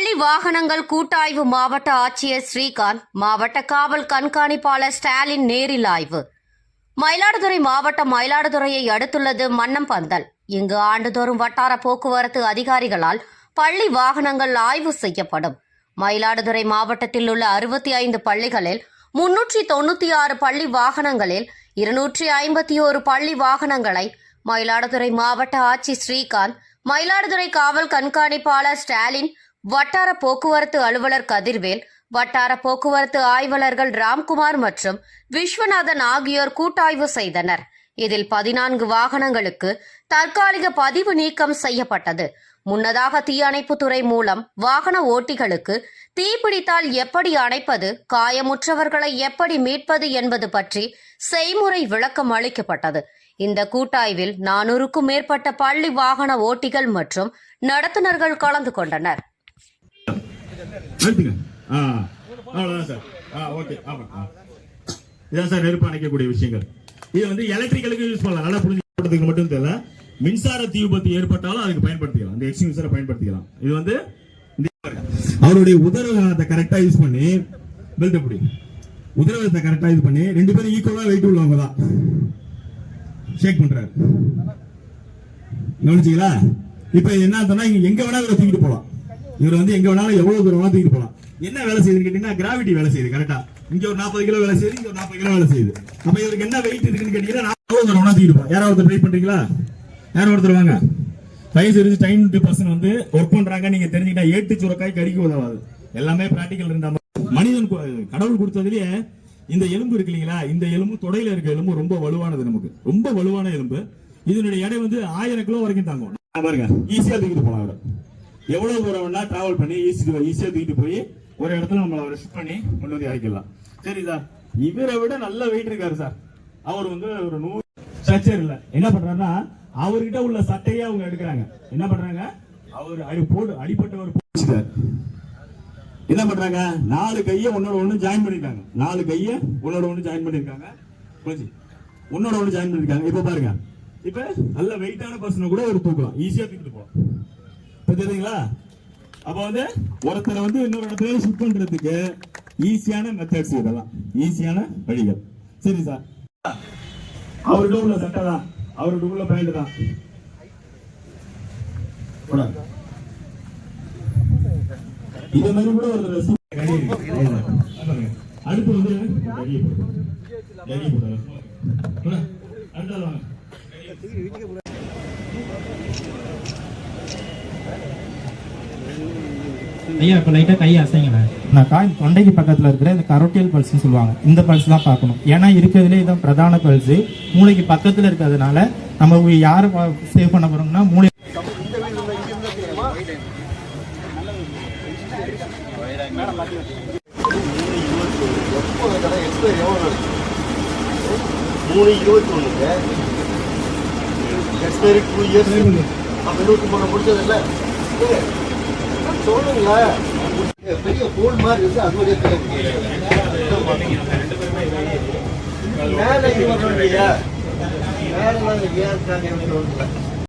வாகனங்கள் கூட்டாய்வு மாவட்ட ஆட்சியர் ஸ்ரீகாந்த் மாவட்ட காவல் கண்காணிப்பாளர் ஸ்டாலின் நேரில் ஆய்வு. மயிலாடுதுறை மாவட்டம் மயிலாடுதுறையை அடுத்துள்ளது மன்னம்பந்தல் இங்கு ஆண்டுதோறும் வட்டார போக்குவரத்து அதிகாரிகளால் பள்ளி வாகனங்கள் ஆய்வு செய்யப்படும். மயிலாடுதுறை மாவட்டத்தில் உள்ள அறுபத்தி ஐந்து பள்ளிகளில் முன்னூற்றி தொண்ணூற்றி ஆறு பள்ளி வாகனங்களில் இருநூற்றி ஐம்பத்தி ஓரு பள்ளி வாகனங்களை மயிலாடுதுறை மாவட்ட ஆட்சி ஸ்ரீகாந்த் மயிலாடுதுறை காவல் கண்காணிப்பாளர் ஸ்டாலின் வட்டார போக்குவரத்து அலுவலர் கதிர்வேல் வட்டார போக்குவரத்து ஆய்வாளர்கள் ராம்குமார் மற்றும் விஸ்வநாதன் ஆகியோர் கூட்டாய்வு செய்தனர். இதில் பதினான்கு வாகனங்களுக்கு தற்காலிக பதிவு நீக்கம் செய்யப்பட்டது. முன்னதாக தீயணைப்புத்துறை மூலம் வாகன ஓட்டிகளுக்கு தீப்பிடித்தால் எப்படி அணைப்பது காயமுற்றவர்களை எப்படி மீட்பது என்பது பற்றி செய்முறை விளக்கம் அளிக்கப்பட்டது. இந்த கூட்டாய்வில் நானூறுக்கும் மேற்பட்ட பள்ளி வாகன ஓட்டிகள் மற்றும் நடத்துனர்கள் கலந்து கொண்டனர். அழுத்துங்க ஆ அவ்வளோதான் சார். ஆ ஓகே ஆமாம் ஆ. இதான் சார் நெருப்பு அணைக்கக்கூடிய விஷயங்கள். இது வந்து எலக்ட்ரிக்கலுக்கு யூஸ் பண்ணலாம். நல்லா புரிஞ்சு மட்டும் தெரியல. மின்சார தீ விபத்து ஏற்பட்டாலும் அதுக்கு பயன்படுத்திக்கலாம். இந்த எக்ஸ்டிங்யூசரை பயன்படுத்திக்கலாம். இது வந்து அவருடைய உதரவாதத்தை கரெக்டாக யூஸ் பண்ணி பெல்ட் அப்படி உதரவாதத்தை கரெக்டாக இது பண்ணி ரெண்டு பேரும் ஈக்குவலாக வெயிட் உள்ளவங்க தான். ஷேக் பண்ணுறாரு கவனிச்சிங்களா? இப்போ என்ன சொன்னா இங்கே எங்கே வேணாலும் இவரை தூக்கிட்டு போகலாம். இவர் வந்து எங்க வேணாலும் எவ்வளவு தூரம் வேணாலும் தூக்கிட்டு போலாம் என்ன வேலை செய்யுதுன்னு கேட்டீங்கன்னா கிராவிட்டி வேலை செய்யுது கரெக்டா இங்க ஒரு நாற்பது கிலோ வேலை செய்யுது இங்க ஒரு நாற்பது கிலோ வேலை செய்யுது. அப்ப இவருக்கு என்ன வெயிட் இருக்குன்னு கேட்டீங்கன்னா எவ்வளவு தூரம் வேணா தூக்கிட்டு போலாம் யாராவது ஒருத்தர் ட்ரை பண்றீங்களா? யாரும் ஒருத்தர் வாங்க? தயவு செஞ்சு டைம் பர்சன் வந்து ஒர்க் பண்றாங்க நீங்க தெரிஞ்சுக்கிட்டா ஏட்டு சுரக்காய் கடிக்க உதவாது. எல்லாமே பிராக்டிக்கல் இருந்தா மனிதன் கடவுள் கொடுத்ததுலயே இந்த எலும்பு இருக்கு இல்லைங்களா? இந்த எலும்பு தொடையில இருக்க எலும்பு ரொம்ப வலுவானது நமக்கு. ரொம்ப வலுவான எலும்பு. இதனுடைய எடை வந்து ஆயிரம் கிலோ வரைக்கும் தாங்கும். பாருங்க. ஈஸியா தூக்கிட்டு போலாம் அவரை எவ்வளவு தூரம் டிராவல் பண்ணி ஈஸி ஈஸியா தூக்கிட்டு போய் ஒரு இடத்துல நம்மளை அவரை ஷிஃப்ட் பண்ணி கொண்டு வந்து இறக்கிடலாம். சரி சார் இவரை விட நல்ல வெயிட் இருக்காரு சார். அவர் வந்து ஒரு நூறு ஸ்ட்ரக்சர் இல்ல. என்ன பண்றாருன்னா அவர்கிட்ட உள்ள சட்டையே அவங்க எடுக்கிறாங்க. என்ன பண்றாங்க? அவர் அடி போடு அடிப்பட்டவர் போச்சுட்டார் என்ன பண்றாங்க? நாலு கைய உன்னோட ஒண்ணு ஜாயின் பண்ணிருக்காங்க நாலு கைய உன்னோட ஒண்ணு ஜாயின் பண்ணிருக்காங்க புரிஞ்சு உன்னோட ஒண்ணு ஜாயின் பண்ணிருக்காங்க இப்ப பாருங்க. இப்ப நல்ல வெயிட்டான பர்சனை கூட ஒரு தூக்கலாம். ஈஸியா தூக்கிட்டு போகலாம். தெரியுங்களா? அப்ப வந்து ஒருத்தரை வந்து இன்னொரு இடத்துல ஷிஃப்ட் பண்றதுக்கு ஈஸியான மெத்தட்ஸ் இதெல்லாம். ஈஸியான வழிகள். சரி சார் அவர்கிட்ட உள்ள சட்டை தான். அவர்கிட்ட உள்ள பேண்ட் தான். போடா. இத மாதிரி கூட ஒரு அடுத்து வந்து ரெடி போடு. ரெடி போடு. போடா. அடுத்த ஆள் வாங்க. ஐயா இப்போ லைட்டாக கை அசைங்கண்ணே நாக்கா இந்த தொண்டைக்கு பக்கத்தில் இருக்கிற இந்த கரோட்டியல் பல்ஸ்னு சொல்லுவாங்க. இந்த பல்ஸ் தான் பார்க்கணும். ஏன்னா இருக்கிறதுலே இதான் பிரதான பல்ஸ் மூளைக்கு பக்கத்தில் இருக்கிறதுனால நம்ம யாரை சேவ் பண்ண போறோம்னா மூளை மூணு இருபத்தி ஒண்ணுங்க எக்ஸ்பைரி டூ இயர்ஸ் அப்ப இருபத்தி மூணு முடிச்சது இல்ல? சொல்லுங்களேன் பெரிய போல் மாதிரி இருந்து அது வழியா மேல இது மேல ஏன் இருக்காங்க